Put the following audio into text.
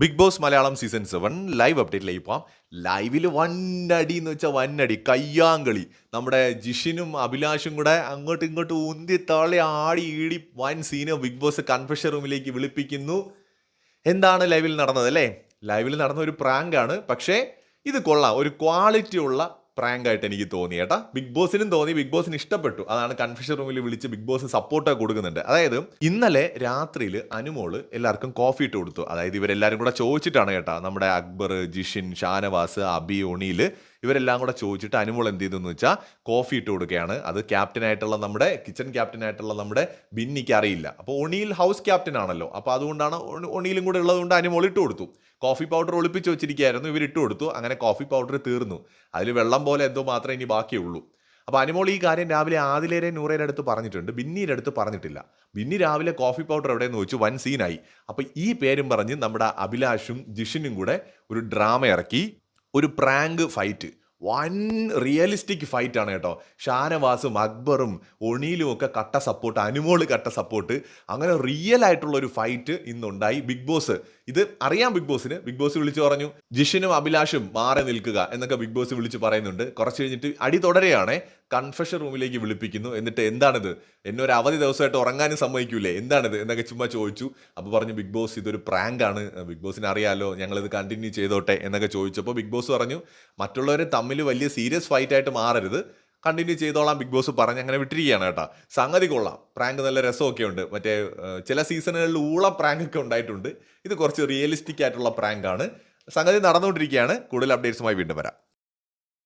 Bigg Boss Malayalam season seven live അപ്ഡേറ്റിലേക്ക് പോവാം. ലൈവിൽ വന്നടി എന്ന് വെച്ചാൽ വന്നടി കയ്യാങ്കളി. നമ്മുടെ ജിഷിനും അഭിലാഷും കൂടെ അങ്ങോട്ടും ഇങ്ങോട്ടും ഉന്തി തള്ളി ആടി ഈടി വൻ സീന് ബിഗ് ബോസ് കൺഫെഷൻ റൂമിലേക്ക് വിളിപ്പിക്കുന്നു. എന്താണ് ലൈവിൽ നടന്നത് അല്ലേ? ലൈവിൽ നടന്ന ഒരു പ്രാങ്കാണ് പക്ഷേ ഇത് കൊള്ളാം. ഒരു ക്വാളിറ്റി ഉള്ള പ്രാങ്ക് ആയിട്ട് എനിക്ക് തോന്നി. കേട്ടാ ബിഗ് ബോസിനും തോന്നി. ബിഗ് ബോസിന് ഇഷ്ടപ്പെട്ടു. അതാണ് കൺഫ്യൂഷൻ റൂമിൽ വിളിച്ച് ബിഗ് ബോസ് സപ്പോർട്ട് കൊടുക്കുന്നുണ്ട്. അതായത് ഇന്നലെ രാത്രിയിൽ അനുമോൾ എല്ലാവർക്കും കോഫി ഇട്ട് കൊടുത്തു. അതായത് ഇവരെല്ലാവരും കൂടെ ചോദിച്ചിട്ടാണ് കേട്ടാ നമ്മുടെ അക്ബർ ജിഷിൻ ഷാനവാസ് അബി ഒണീൽ ഇവരെല്ലാം കൂടെ ചോദിച്ചിട്ട് അനുമോൾ എന്ത് ചെയ്തെന്ന് വെച്ചാൽ കോഫി ഇട്ട് കൊടുക്കുകയാണ്. അത് ക്യാപ്റ്റനായിട്ടുള്ള നമ്മുടെ കിച്ചൺ ക്യാപ്റ്റനായിട്ടുള്ള നമ്മുടെ ബിന്നിക്ക് അറിയില്ല. അപ്പോൾ ഒണിയിൽ ഹൗസ് ക്യാപ്റ്റൻ ആണല്ലോ. അപ്പോൾ അതുകൊണ്ടാണ് ഒണി- ഒണിയിലും കൂടെ ഉള്ളതുകൊണ്ട് അനുമോൾ ഇട്ട് കൊടുത്തു. കോഫി പൗഡർ ഒളിപ്പിച്ച് വെച്ചിരിക്കുകയായിരുന്നു. ഇവർ ഇട്ട് കൊടുത്തു. അങ്ങനെ കോഫി പൗഡർ തീർന്നു. അതിൽ വെള്ളം പോലെ എന്തോ മാത്രമേ ഇനി ബാക്കിയുള്ളൂ. അപ്പോൾ അനുമോൾ ഈ കാര്യം രാവിലെ ആദിലേരെ നൂറേരെ അടുത്ത് പറഞ്ഞിട്ടുണ്ട്. ബിന്നിയുടെ അടുത്ത് പറഞ്ഞിട്ടില്ല. ബിന്നി രാവിലെ കോഫി പൗഡർ എവിടെയെന്ന് ചോദിച്ചു. വൻ സീനായി അപ്പോൾ ഈ പേരും പറഞ്ഞ് നമ്മുടെ അഭിലാഷും ജിഷിനും കൂടെ ഒരു ഡ്രാമ ഇറക്കി. ഒരു പ്രാങ്ക് ഫൈറ്റ്. വൻ റിയലിസ്റ്റിക് ഫൈറ്റ് ആണ് കേട്ടോ. ഷാനവാസും അക്ബറും ഒണിയിലും ഒക്കെ കട്ട സപ്പോർട്ട് അനുമോൾ കട്ട സപ്പോർട്ട് അങ്ങനെ റിയൽ ആയിട്ടുള്ള ഒരു ഫൈറ്റ് ഇന്നുണ്ടായി. ബിഗ് ബോസ് ഇത് അറിയാം ബിഗ് ബോസിന് ബിഗ് ബോസ് വിളിച്ചു പറഞ്ഞു ജിഷിനും അഭിലാഷും മാറി നിൽക്കുക എന്നൊക്കെ ബിഗ് ബോസ് വിളിച്ച് പറയുന്നുണ്ട്. കുറച്ച് കഴിഞ്ഞിട്ട് അടി തുടരെയാണ്. കൺഫെഷൻ റൂമിലേക്ക് വിളിപ്പിക്കുന്നു. എന്നിട്ട് എന്താണിത്? എന്നെ ഒരു അവധി ദിവസമായിട്ട് ഉറങ്ങാനും സമ്മതിക്കൂലേ? എന്താണിത്? എന്നൊക്കെ ചുമ്മാ ചോദിച്ചു. അപ്പോൾ പറഞ്ഞു ബിഗ് ബോസ് ഇതൊരു പ്രാങ്ക് ആണ് ബിഗ് ബോസിന് അറിയാലോ. ഞങ്ങളിത് കണ്ടിന്യൂ ചെയ്തോട്ടെ എന്നൊക്കെ ചോദിച്ചപ്പോൾ ബിഗ് ബോസ് പറഞ്ഞു മറ്റുള്ളവരെ തമ്മിൽ വലിയ സീരിയസ് ഫൈറ്റ് ആയിട്ട് മാറരുത്. കണ്ടിന്യൂ ചെയ്തോളാം ബിഗ് ബോസ് പറഞ്ഞ് അങ്ങനെ വിട്ടിരിക്കുകയാണ് കേട്ടോ. സംഗതി കൊള്ളാം. പ്രാങ്ക് നല്ല രസമൊക്കെ ഉണ്ട് മറ്റേ ചില സീസണുകളിൽ ഊള പ്രാങ്ക് ഒക്കെ ഉണ്ടായിട്ടുണ്ട്. ഇത് കുറച്ച് റിയലിസ്റ്റിക് ആയിട്ടുള്ള പ്രാങ്കാണ്. സംഗതി നടന്നുകൊണ്ടിരിക്കുകയാണ്. കൂടുതൽ അപ്ഡേറ്റ്സുമായി വീണ്ടും വരാം.